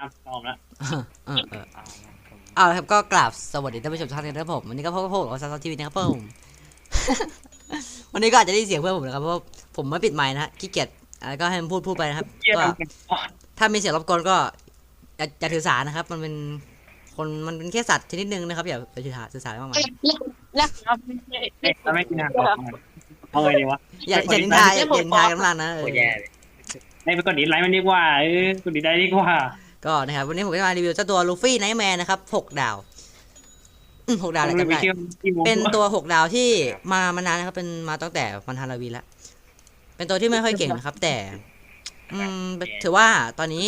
อะตอบแล้วเออเออเอาผมเอาละครับก็กราบสวัสดีท่านผู้ชมทุกท่านนะครับผมวันนี้ก็พบกับผมของซาซาทีวีนะครับผม วันนี้ก็อาจจะได้ยินเสียงเพื่อนผมนะครับเพราะว่าผมไม่ปิดไมค์นะฮะขี้เกียจแล้วก็ให้มันพูดพูดไปนะครับเยี่ยก็มเป็นปอดถ้ามีเสียงรบกวนก็อย่าอย่าถือสานะครับ มันเป็นคนมันเป็นแค่สัตว์ชนิดหนึงนะครับอย่าไปถือสาถือสาอะไรมากมายแล้วเอ๊ะแล้วไม่กินอาหารก่อนเอาไงดีวะอย่าอย่านินทาอย่านินทากันมากนะเอโคอตรแย่เลยให้ไปกดดิสไลค์มันดีกว่าเออกดดิสได้ดีกว่า ก็นะครับวันนี้ผมจะมารีวิวเจ้าตัวลูฟี่ไนท์แมนนะครับหกดาวอืมหกดาวแหละจำได้ชื่อที่วงเป็นตัวหกดาวที่มามานานนะครับ เป็นมาตั้งแต่วันฮาโลวีนแล้วเป็นตัวที่ไม่ค่อยเก่งนะครับ แต่ อืมถือว่าตอนนี้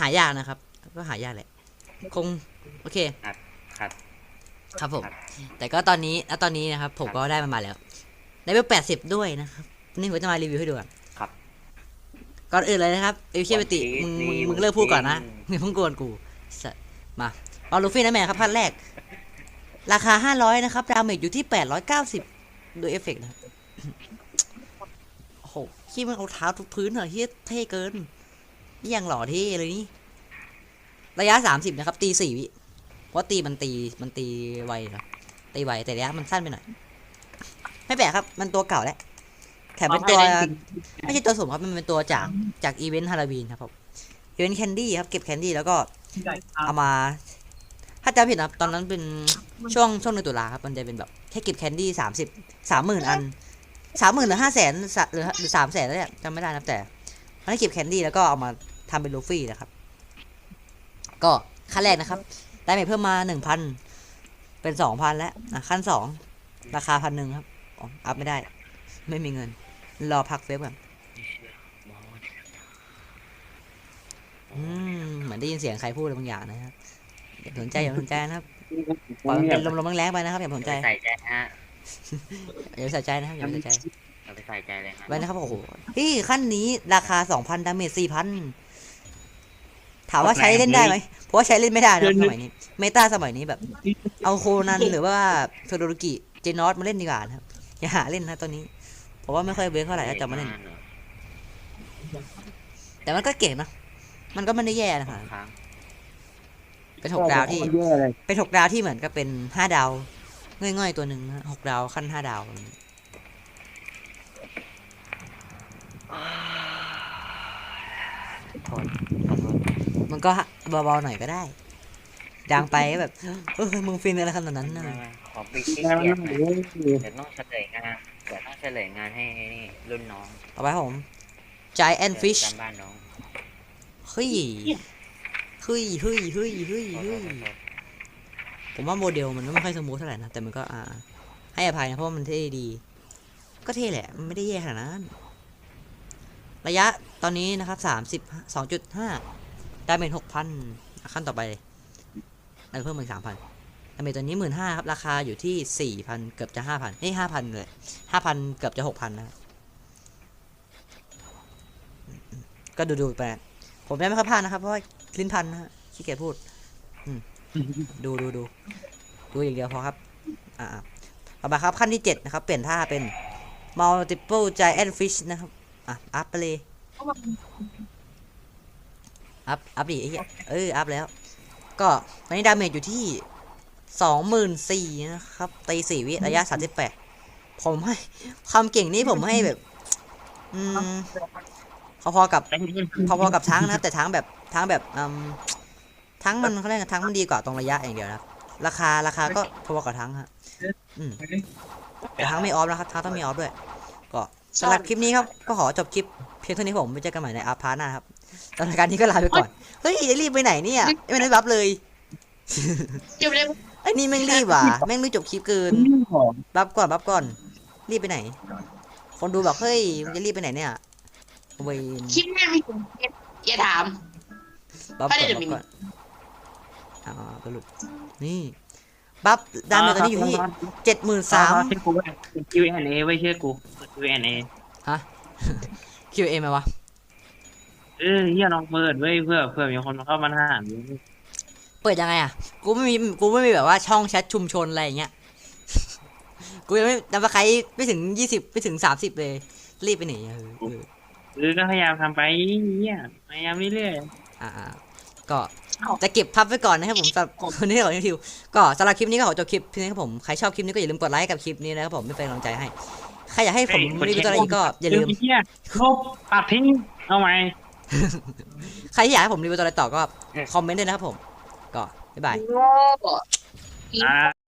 หายากนะครับ ก็หายากแหละ คง โอเคครับครับผมครับแต่ก็ตอนนี้แล้วตอนนี้นะครับ ผมก็ได้มันมาแล้วได้เวลแปดสิบด้วยนะครับ นี่ผมจะมารีวิวให้ดูก่อนครับ ก่อนอื่นเลยนะครับเอเชียปติมึงมึงมึงเลิกพูดก่อนนะมึงเพิ่งกวนกูสัสมาเอาลูฟี่นะแมนครับพันแรก ราคาห้าร้อยนะครับดาเมจอยู่ที่แปดร้อยเก้าสิบดูเอฟเฟกต์นะครับโอ้โหขี้มันเอาเท้าทุกพื้นเหรอเฮียเท่เกิน นี่ยังหล่อเท่เลยนี่ ระยะสามสิบนะครับ ตีสี่วิเพราะตีมันตีมันตีไวเหรอตีไวแต่ระยะมันสั้นไปหน่อย ไม่แปลกครับ มันตัวเก่าแล้ว แถมเป็นตัวไม่ใช่ตัวสุ่มครับ มันเป็นตัวจากจากอีเวนต์ฮาโลวีนครับผมอีเวนต์แคนดี้ครับเก็บแคนดี้แล้วก็เอามา ถ้าจำผิดนะครับตอนนั้นเป็นช่วงช่วงเดือนตุลาครับมันจะเป็นแบบแค่เก็บแคนดี้สามสิบสามหมื่นอันสามหมื่นหรือห้าแสนหรือหรือสามแสนแล้วเนี่ยจำไม่ได้นะครับแต่มันให้เก็บแคนดี้แล้วก็เอามาทำเป็นลูฟี่นะครับ ก็ขั้นแรกนะครับ ได้ไปเพิ่มมาหนึ่งพันเป็นสองพันแล้วอะขั้นสองราคาพันหนึ่งครับอ๋ออัพไม่ได้ ไม่มีเงิน รอพักเฟซก่อนอืมเหมือนได้ยินเสียงใครพูดอะไรบางอย่างนะครับอย่าสนใจอย่าสนใจนะครับปล่อยมันเป็นลมๆแรงๆไปนะครับอย่าสนใจใส่ใจฮะอย่าไปใส่ใจนะครับอย่าไปใส่ใจเราไปใส่ใจเลยฮะไว้นะครับโอ้โหพี่ขั้นนี้ราคาสองพันดาเมจสี่พันถามว่าใช้เล่นได้ไหมเพราะว่าใช้เล่นไม่ได้นะครับสมัยนี้ เมตาสมัยนี้แบบ เอาโคนันหรือว่าโทโดรุกิเจนอสมาเล่นดีกว่านะครับอย่าหาเล่นนะตอนนี้ เพราะว่าไม่ค่อยเวิร์คเท่าไหร่ถ้าจะมาเล่นแต่มันก็เก่งนะ มันก็ไม่ได้แย่นะครับค้างเป็นหกดาวที่แย่เลยเป็นหกดาวที่เหมือนกับเป็นห้าดาวง่อยๆตัวหนึ่งนะหกดาวขั้นห้าดาวมันก็เบาๆหน่อยก็ได้ดังไปก็แบบเออมึงฟินอะไรขนาดนั้นนะขอปิดแย่เกียมันร์หน่อยเดี๋ยวต้องเฉลยงาน เดี๋ยวต้องเฉลยงานให้นี่รุ่นน้องต่อไปครับผม Giant Fish จำบ้านน้องเฮ้ยเฮ้ยเฮ้ยเฮ้ยเฮ้ยโทษเฮ้ยโทษโทษผมว่าโมเดลมันไม่ค่อยสมูทเท่าไหร่นะแต่มันก็อ่า ให้อภัยนะเพราะว่ามันเท่ดี ก็เท่แหละมันไม่ได้แย่ขนาดนั้น ระยะตอนนี้นะครับสามสิบสองจุดห้าดาเมจหกพันขั้นต่อไปเลยอันเพิ่มเป็นสามพัน ดาเมจตัวนี้หมื่นห้าครับราคาอยู่ที่สี่พันเกือบจะห้าพันเฮ้ห้าพันเลยห้าพันเกือบจะหกพันนะครับก็ดูดูไปผมยังไม่ค่อยพลาดนะครับ เพราะลิ้นพันนะฮะขี้เกียจพูดดูดูดูดูอย่างเดียวพอครับ อ่าต่อมาครับขั้นที่เจ็ดนะครับ เปลี่ยนท่าเป็น multiple giant fish นะครับ อะ อัพไปเลย อัพ อัพดิไอ้เหี้ยเออ อัพแล้ว ก็ตอนนี้ดาเมจอยู่ที่ สองหมื่นสี่นะครับ ตีสี่วิระยะสามสิบแปดผมให้ ความเก่งนี้ผมให้แบบ อืมพอๆกับ พอๆกับช้างนะครับ แต่ช้างแบบช้างแบบอืมช้างมันเขาเรียกช้างมันดีกว่าตรงระยะอย่างเดียวนะครับ ราคาราคาก็พอๆกับช้างฮะอืมแต่ช้างไม่ออฟนะครับช้างต้องมีออฟด้วย ก็สำหรับคลิปนี้ครับ ก็ขอจบคลิปเพียงเท่านี้ผมไปเจอกันใหม่ในอาร์พาร์ทหนะครับสำหรับการนี้ก็ลาไปก่อน เฮ้ยจะรีบไปไหนเนี่ย ไม่ได้รับเลย เก็บเลย ไอ้นี่แม่งรีบว่ะแม่งรีบจบคลิปเกินของรับก่อนรับก่อน รีบไปไหน คนดูบอกเฮ้ยมึงจะรีบไปไหนเนี่ยเวนคลิปแม่งไม่ถึงอย่าถามบัฟไม่ก่อนได้บัฟเดี๋ยวก่อนอ่าสรุปนี่บัฟดาเมจตอนนี้อยู่ที่เจ็ดหมื่นสามเชื่อกูไว้ Q&A ไว้เชื่อกู Q&A QA ไหมวะเออเฮียลองเปิดไว้เพื่อเพื่อมีคนมาเข้ามาถาม เปิดยังไงอะ กูไม่มี กูไม่มีแบบว่าช่องแชทชุมชนอะไรอย่างเงี้ย กูยังไม่ดับใครไม่ถึงยี่สิบไม่ถึงสามสิบเลย รีบไปไหนอะเออเออเออก็พยายามทำไปเฮียพยายามเรื่อยอ่าอ่าก็จะเก็บพับไว้ก่อนนะครับผมสำหรับคนที่ขอรีวิวก็สำหรับคลิปนี้ก็ขอจบคลิปเพียงเท่านี้ครับผมใครชอบคลิปนี้ก็อย่าลืมกดไลค์กับคลิปนี้นะครับผมไม่เป็นกำลังใจให้ใครอยากให้ผมรีวิวตัวอะไรอีกก็อย่าลืมไเหี้ยลบตัดทิ้งเอาไหมใครที่อยากให้ผมรีวิวตัวอะไรต่อก็คอมเมนต์ด้วยนะครับผม ก็บ๊ายบาย โง่ อ่า Daddy